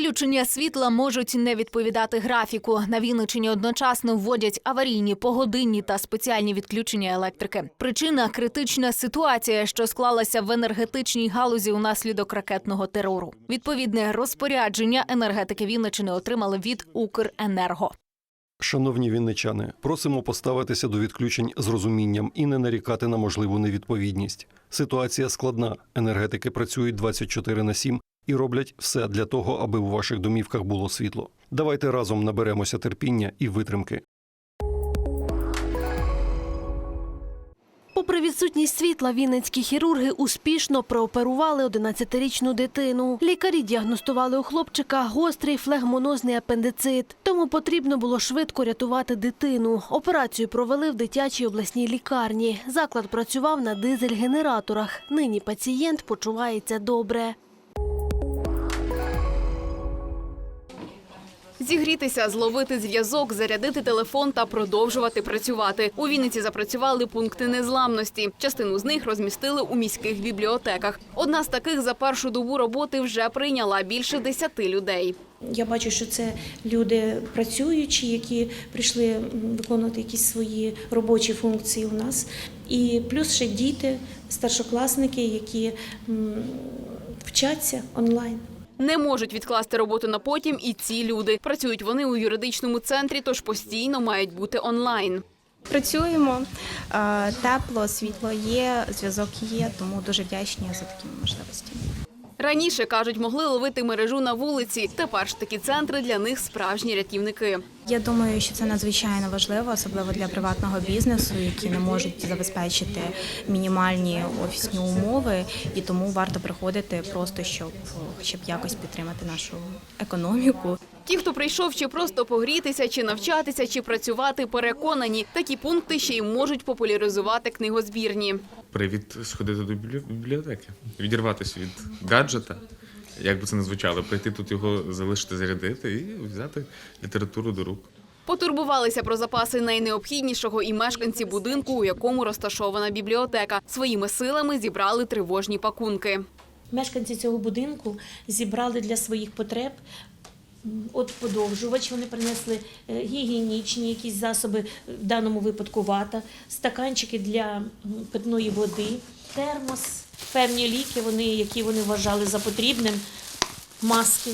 Відключення світла можуть не відповідати графіку. На Вінниччині одночасно вводять аварійні, погодинні та спеціальні відключення електрики. Причина критична ситуація, що склалася в енергетичній галузі унаслідок ракетного терору. Відповідне розпорядження енергетики Вінниччини отримали від Укренерго. Шановні вінничани, просимо поставитися до відключень з розумінням і не нарікати на можливу невідповідність. Ситуація складна. Енергетики працюють 24 на 7 і роблять все для того, аби у ваших домівках було світло. Давайте разом наберемося терпіння і витримки. Попри відсутність світла, вінницькі хірурги успішно прооперували 11-річну дитину. Лікарі діагностували у хлопчика гострий флегмонозний апендицит. Тому потрібно було швидко рятувати дитину. Операцію провели в дитячій обласній лікарні. Заклад працював на дизель-генераторах. Нині пацієнт почувається добре. Зігрітися, зловити зв'язок, зарядити телефон та продовжувати працювати. У Вінниці запрацювали пункти незламності. Частину з них розмістили у міських бібліотеках. Одна з таких за першу добу роботи вже прийняла більше десяти людей. Я бачу, що це люди працюючі, які прийшли виконувати якісь свої робочі функції у нас. І плюс ще діти, старшокласники, які вчаться онлайн. Не можуть відкласти роботу на потім і ці люди. Працюють вони у юридичному центрі, тож постійно мають бути онлайн. Працюємо тепло, світло є, зв'язок є, тому дуже вдячні за такі можливості. Раніше кажуть, могли ловити мережу на вулиці. Тепер ж такі центри для них справжні рятівники. Я думаю, що це надзвичайно важливо, особливо для приватного бізнесу, які не можуть забезпечити мінімальні офісні умови, і тому варто приходити просто щоб хоча б якось підтримати нашу економіку. Ті, хто прийшов чи просто погрітися, чи навчатися, чи працювати, переконані, такі пункти ще й можуть популяризувати книгозбірні. Привід сходити до бібліотеки, відірватися від гаджета, як би це не звучало, прийти тут його залишити, зарядити і взяти літературу до рук. Потурбувалися про запаси найнеобхіднішого і мешканці будинку, у якому розташована бібліотека. Своїми силами зібрали тривожні пакунки. Мешканці цього будинку зібрали для своїх потреб. От подовжувач вони принесли е, гігієнічні якісь засоби, в даному випадку вата, стаканчики для питної води, термос, певні ліки, вони, які вони вважали за потрібним, маски.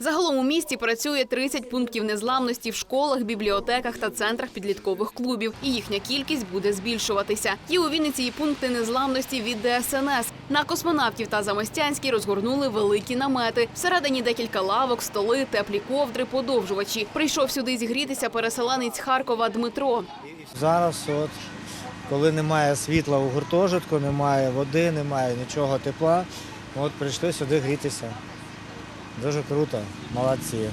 Загалом у місті працює 30 пунктів незламності в школах, бібліотеках та центрах підліткових клубів. І їхня кількість буде збільшуватися. Є у Вінниці і пункти незламності від ДСНС. На космонавтів та Замостянській розгорнули великі намети. Всередині декілька лавок, столи, теплі ковдри, подовжувачі. Прийшов сюди зігрітися переселенець Харкова Дмитро. Зараз, от, коли немає світла у гуртожитку, немає води, немає нічого тепла, от прийшли сюди грітися. Дуже круто, молодці.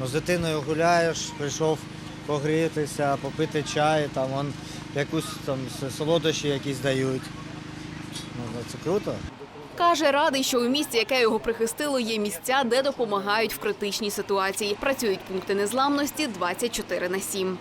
Ну, з дитиною гуляєш, прийшов погрітися, попити чай, там он, якусь там солодощі якісь дають. Ну, це круто. Каже, радий, що у місті, яке його прихистило, є місця, де допомагають в критичній ситуації. Працюють пункти незламності 24 на 7.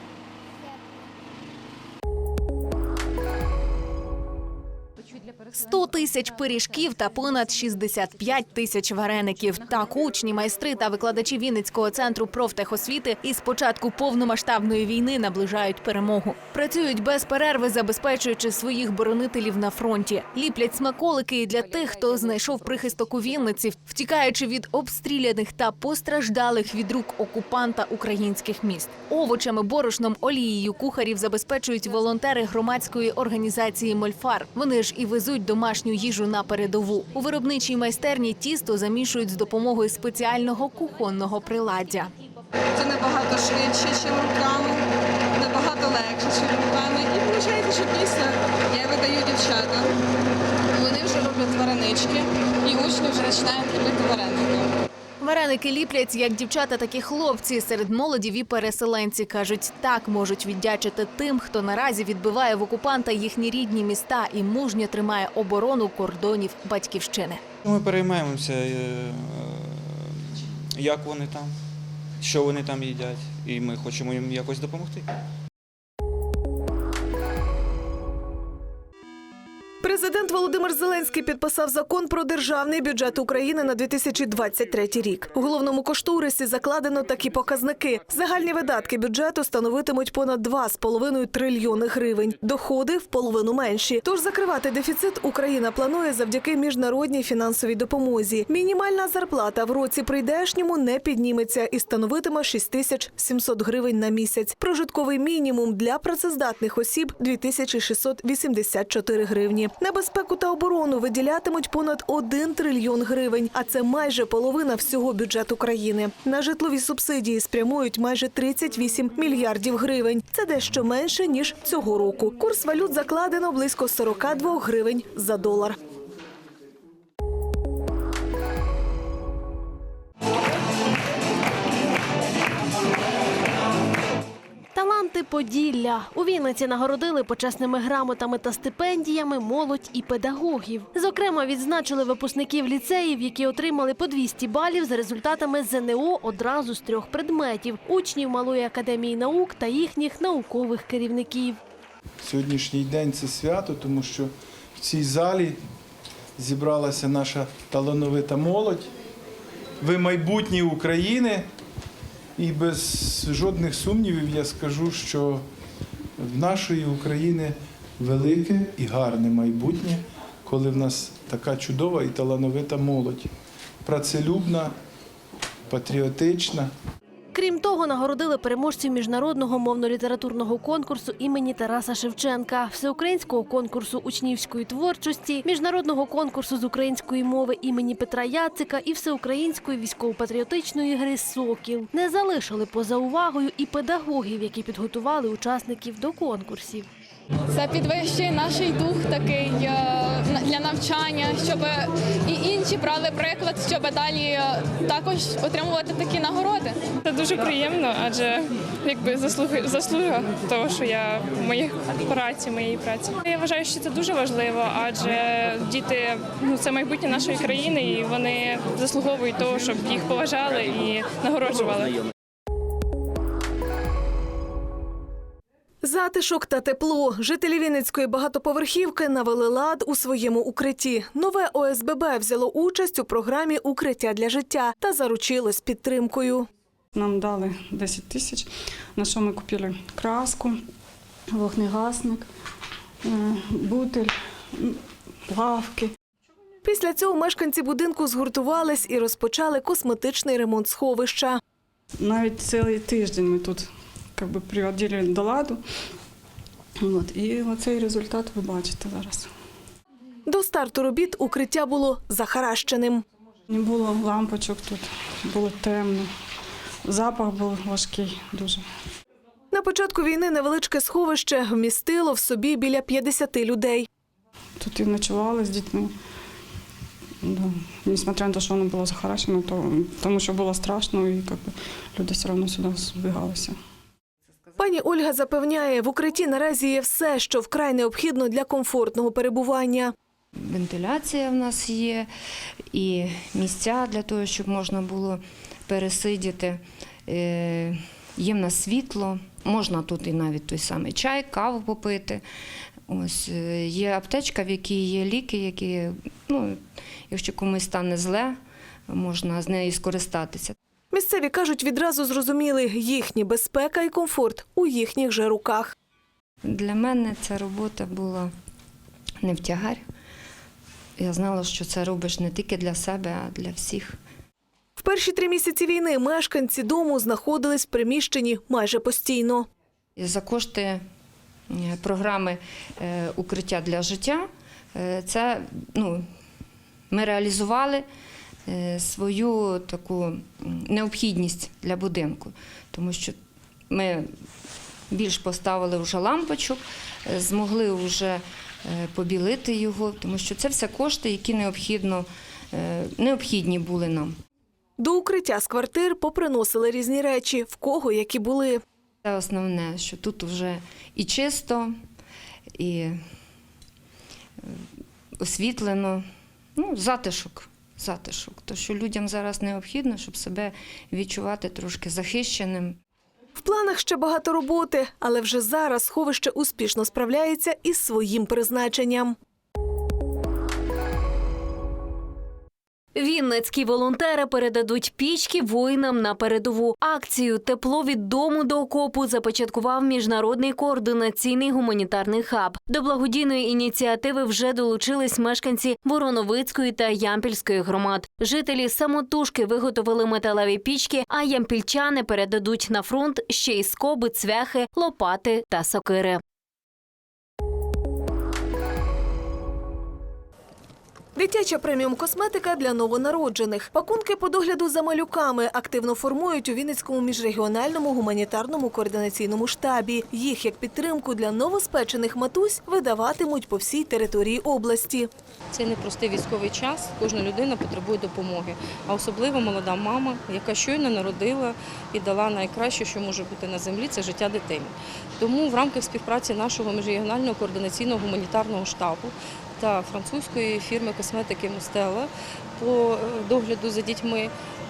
Сто тисяч пиріжків та понад 65 тисяч вареників. Так учні, майстри та викладачі Вінницького центру профтехосвіти із початку повномасштабної війни наближають перемогу. Працюють без перерви, забезпечуючи своїх боронителів на фронті. Ліплять смаколики і для тих, хто знайшов прихисток у Вінниці, втікаючи від обстріляних та постраждалих від рук окупанта українських міст. Овочами, борошном, олією кухарів забезпечують волонтери громадської організації Мольфар. Вони ж і везуть домашню їжу на передову. У виробничій майстерні тісто замішують з допомогою спеціального кухонного приладдя. Це набагато швидше, ніж руками, набагато легше, ніж руками. І виходить, що після я видаю дівчатам. Вони вже роблять варенички, і учні вже починають робити вареники. Вареники ліплять як дівчата, так і хлопці. Серед молодів і переселенці кажуть, так можуть віддячити тим, хто наразі відбиває в окупанта їхні рідні міста і мужньо тримає оборону кордонів батьківщини. Ми переймаємося, е, як вони там, що вони там їдять, і ми хочемо їм якось допомогти. Президент Володимир Зеленський підписав закон про державний бюджет України на 2023 рік. У головному кошторисі закладено такі показники. Загальні видатки бюджету становитимуть понад 2,5 трильйони гривень. Доходи в половину менші. Тож закривати дефіцит Україна планує завдяки міжнародній фінансовій допомозі. Мінімальна зарплата в році прийдешньому не підніметься і становитиме 6700 гривень на місяць. Прожитковий мінімум для працездатних осіб 2684 гривні. На безпеку та оборону виділятимуть понад 1 трильйон гривень, а це майже половина всього бюджету країни. На житлові субсидії спрямують майже 38 мільярдів гривень. Це дещо менше ніж цього року. Курс валют закладено близько 42 гривень за долар. Таланти Поділля у Вінниці нагородили почесними грамотами та стипендіями молодь і педагогів. Зокрема, відзначили випускників ліцеїв, які отримали по 200 балів за результатами ЗНО одразу з трьох предметів учнів Малої академії наук та їхніх наукових керівників. Сьогоднішній день це свято, тому що в цій залі зібралася наша талановита молодь. Ви майбутнє України. І без жодних сумнівів я скажу, що в нашої України велике і гарне майбутнє, коли в нас така чудова і талановита молодь, працелюбна, патріотична. Крім того, нагородили переможців міжнародного мовно-літературного конкурсу імені Тараса Шевченка, всеукраїнського конкурсу учнівської творчості, міжнародного конкурсу з української мови імені Петра Яцика і всеукраїнської військово-патріотичної гри Сокіл. Не залишили поза увагою і педагогів, які підготували учасників до конкурсів. Це підвищує наш дух такий е, для навчання, щоб і інші брали приклад, щоб далі е, також отримувати такі нагороди. Це дуже приємно, адже якби заслуги заслуга того, що я в моїй праці, моєї праці. Я вважаю, що це дуже важливо, адже діти ну це майбутнє нашої країни, і вони заслуговують того, щоб їх поважали і нагороджували. Затишок та тепло. Жителі Вінницької багатоповерхівки навели лад у своєму укритті. Нове ОСББ взяло участь у програмі Укриття для життя та заручилось підтримкою. Нам дали 10 тисяч, на що ми купили краску, вогнегасник, е, бутиль, лавки. Після цього мешканці будинку згуртувались і розпочали косметичний ремонт сховища. Навіть цілий тиждень ми тут как би, приводили до ладу. От, і оцей результат ви бачите зараз. До старту робіт укриття було захаращеним. Не було лампочок тут, було темно. Запах був важкий дуже. На початку війни невеличке сховище вмістило в собі біля 50 людей. Тут і ночували з дітьми. Да. Несмотря на те, що воно було захарашено, то, тому що було страшно, і як би, люди все одно сюди збігалися. Пані Ольга запевняє, в укритті наразі є все, що вкрай необхідно для комфортного перебування. Вентиляція в нас є, і місця для того, щоб можна було пересидіти. Е, Є в нас світло, можна тут і навіть той самий чай, каву попити. Ось е, є аптечка, в якій є ліки, які, ну, якщо комусь стане зле, можна з нею скористатися. Місцеві кажуть, відразу зрозуміли, їхня безпека і комфорт у їхніх же руках. Для мене ця робота була не в тягар. Я знала, що це робиш не тільки для себе, а для всіх. В перші три місяці війни мешканці дому знаходились в приміщенні майже постійно. За кошти е, програми е, Укриття для життя е, це ну, ми реалізували свою таку необхідність для будинку, тому що ми більш поставили вже лампочок, е, змогли вже е, побілити його, тому що це все кошти, які необхідно, е, необхідні були нам. До укриття з квартир поприносили різні речі, в кого які були. Це основне, що тут вже і чисто, і е, освітлено, ну, затишок. Затишок. То, що людям зараз необхідно, щоб себе відчувати трошки захищеним. В планах ще багато роботи, але вже зараз сховище успішно справляється із своїм призначенням. Вінницькі волонтери передадуть пічки воїнам на передову. Акцію Тепло від дому до окопу започаткував міжнародний координаційний гуманітарний хаб. До благодійної ініціативи вже долучились мешканці Вороновицької та Ямпільської громад. Жителі самотужки виготовили металеві пічки, а ямпільчани передадуть на фронт ще й скоби, цвяхи, лопати та сокири. Дитяча преміум косметика для новонароджених. Пакунки по догляду за малюками активно формують у Вінницькому міжрегіональному гуманітарному координаційному штабі. Їх як підтримку для новоспечених матусь видаватимуть по всій території області. Це непростий військовий час, кожна людина потребує допомоги, а особливо молода мама, яка щойно народила і дала найкраще, що може бути на землі, це життя дитини. Тому в рамках співпраці нашого міжрегіонального координаційного гуманітарного штабу та французької фірми косметики Мустела по е, догляду за дітьми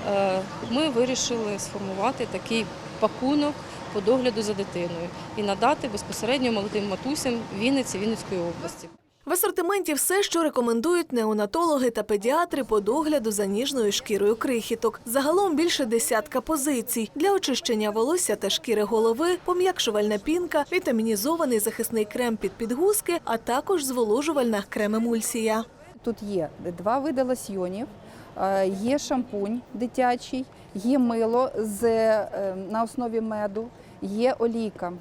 е, ми вирішили сформувати такий пакунок по догляду за дитиною і надати безпосередньо молодим матусям Вінниці Вінницької області. В асортименті все, що рекомендують неонатологи та педіатри по догляду за ніжною шкірою крихіток. Загалом більше десятка позицій для очищення волосся та шкіри голови, пом'якшувальна пінка, вітамінізований захисний крем під підгузки, а також зволожувальна крем-емульсія. Тут є два види лосьйонів, е, є шампунь дитячий, є мило з, е, на основі меду, є олійка.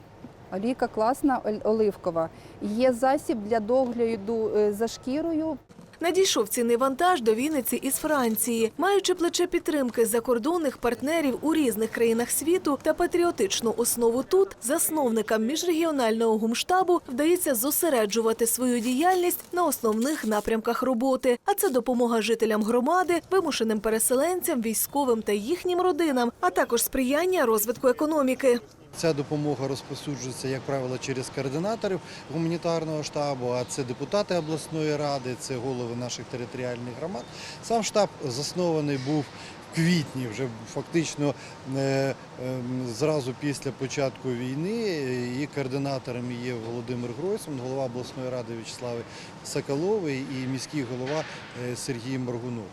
Олійка класна, оливкова. Є засіб для догляду е, за шкірою. Надійшов цінний вантаж до Вінниці із Франції, маючи плече підтримки закордонних партнерів у різних країнах світу та патріотичну основу тут, засновникам міжрегіонального гумштабу вдається зосереджувати свою діяльність на основних напрямках роботи. А це допомога жителям громади, вимушеним переселенцям, військовим та їхнім родинам, а також сприяння розвитку економіки. Ця допомога розповсюджується, як правило, через координаторів гуманітарного штабу, а це депутати обласної ради, це голови наших територіальних громад. Сам штаб заснований був в квітні, вже фактично е, ем, зразу після початку війни. І координаторами є Володимир Гройсман, голова обласної ради В'ячеслав Соколовий і міський голова е, Сергій Моргунов.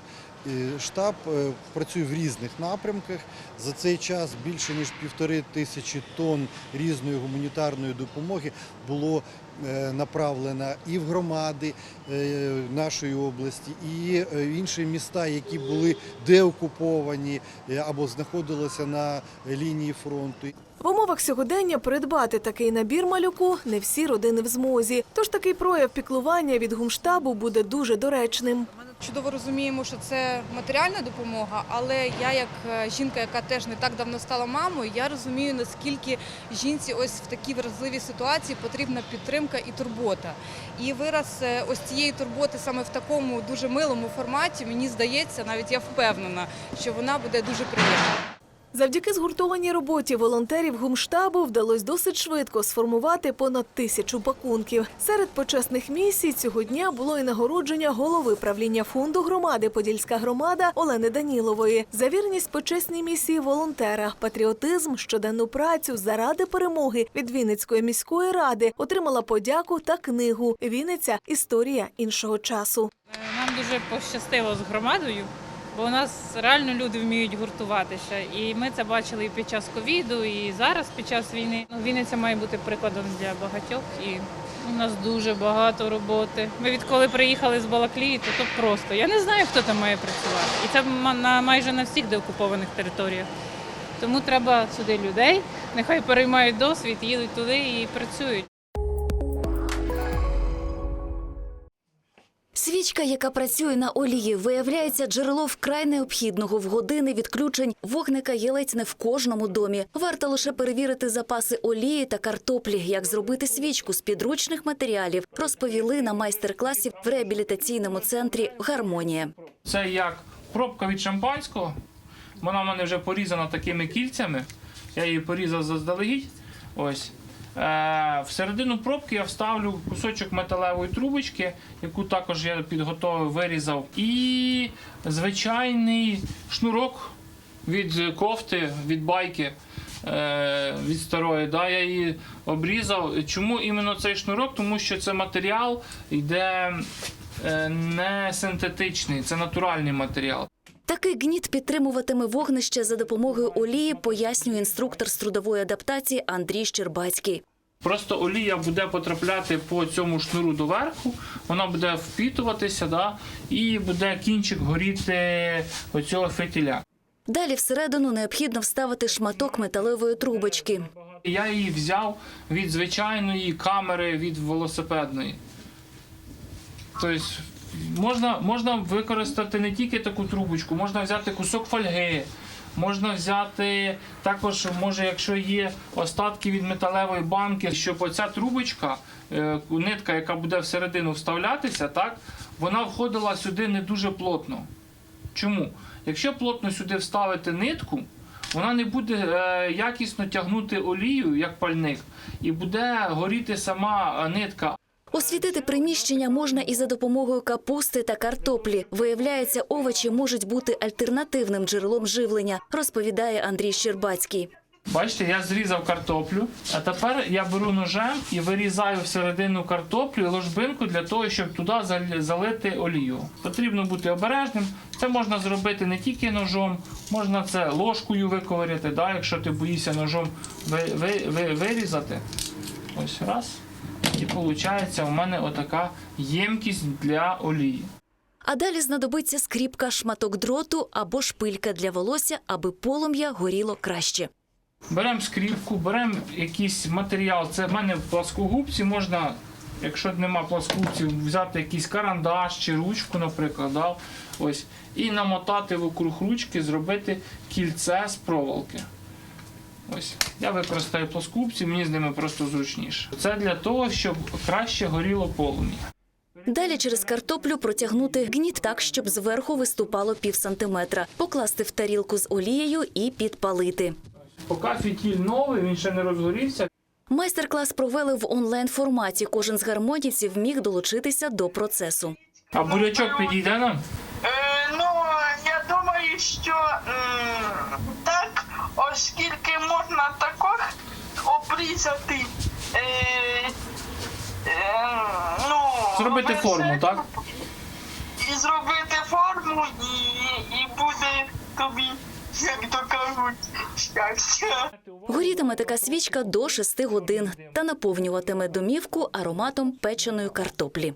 Штаб е, працює в різних напрямках. За цей час більше ніж півтори тисячі тонн різної гуманітарної допомоги було е, направлено і в громади е, нашої області, і інші міста, які були деокуповані або знаходилися на лінії фронту. В умовах сьогодення придбати такий набір малюку не всі родини в змозі. Тож такий прояв піклування від гумштабу буде дуже доречним. Чудово розуміємо, що це матеріальна допомога, але я, як е, жінка, яка теж не так давно стала мамою, я розумію, наскільки жінці ось в такій вразливій ситуації потрібна підтримка і турбота. І вираз е, ось цієї турботи саме в такому дуже милому форматі, мені здається, навіть я впевнена, що вона буде дуже приємна. Завдяки згуртованій роботі волонтерів гумштабу вдалося досить швидко сформувати понад тисячу пакунків. Серед почесних місій цього дня було і нагородження голови правління фонду громади Подільська громада Олени Данілової за вірність почесній місії волонтера, патріотизм, щоденну працю заради перемоги від Вінницької міської ради отримала подяку та книгу Вінниця історія іншого часу. Нам дуже пощастило з громадою, бо у нас реально люди вміють гуртуватися. І ми це бачили і під час ковіду, і зараз під час війни. Ну, Вінниця має бути прикладом для багатьох. І у нас дуже багато роботи. Ми відколи приїхали з Балаклії, то, то просто. Я не знаю, хто там має працювати. І це на майже на всіх деокупованих територіях. Тому треба сюди людей, нехай переймають досвід, їдуть туди і працюють. Свічка, яка працює на олії, виявляється джерело вкрай необхідного в години відключень вогника є ледь не в кожному домі. Варто лише перевірити запаси олії та картоплі, як зробити свічку з підручних матеріалів, розповіли на майстер-класі в реабілітаційному центрі Гармонія. Це як пробка від шампанського. Вона в мене вже порізана такими кільцями. Я її порізав заздалегідь. Ось. Е, всередину пробки я вставлю кусочок металевої трубочки, яку також я підготовив, вирізав. І звичайний шнурок від кофти, від байки. е, Від старої, да, я її обрізав. Чому іменно цей шнурок? Тому що це матеріал йде е, не синтетичний, це натуральний матеріал. Такий гніт підтримуватиме вогнище за допомогою олії, пояснює інструктор з трудової адаптації Андрій Щербацький. Просто олія буде потрапляти по цьому шнуру доверху, вона буде впітуватися, да, і буде кінчик горіти оцього фитіля. Далі всередину необхідно вставити шматок металевої трубочки. Я її взяв від звичайної камери від велосипедної. Тобто можна, можна використати не тільки таку трубочку, можна взяти кусок фольги, можна взяти також, може, якщо є остатки від металевої банки, щоб оця трубочка, е, нитка, яка буде всередину вставлятися, так, вона входила сюди не дуже плотно. Чому? Якщо плотно сюди вставити нитку, вона не буде е, якісно тягнути олію, як пальник, і буде горіти сама е, нитка. Освітити приміщення можна і за допомогою капусти та картоплі. Виявляється, овочі можуть бути альтернативним джерелом живлення, розповідає Андрій Щербацький. Бачите, я зрізав картоплю, а тепер я беру ножем і вирізаю всередину картоплю і ложбинку для того, щоб туди зал- залити олію. Потрібно бути обережним. Це можна зробити не тільки ножом, можна це ложкою виковиряти, да, якщо ти боїшся ножом ви, ви, ви, вирізати. Ось раз. І виходить, у мене отака ємкість для олії. А далі знадобиться скріпка, шматок дроту або шпилька для волосся, аби полум'я горіло краще. Беремо скріпку, беремо якийсь матеріал. Це в мене в пласкогубці можна, якщо нема пласкогубців, взяти якийсь карандаш чи ручку, наприклад, да? Ось, і намотати вокруг ручки, зробити кільце з проволоки. Ось. Я використаю плоскогубці, мені з ними просто зручніше. Це для того, щоб краще горіло полум'я. Далі через картоплю протягнути гніт так, щоб зверху виступало пів сантиметра, покласти в тарілку з олією і підпалити. Поки фітіль новий, він ще не розгорівся. Майстер-клас провели в онлайн-форматі. Кожен з гармонівців міг долучитися до процесу. А бурячок підійде нам? Ну, я думаю, що так, оскільки можна також обрізати. Е, е, ну, Зробити форму, так? І зробити форму, і, і буде тобі, як то кажуть, щастя. Горітиме така свічка до 6 годин та наповнюватиме домівку ароматом печеної картоплі.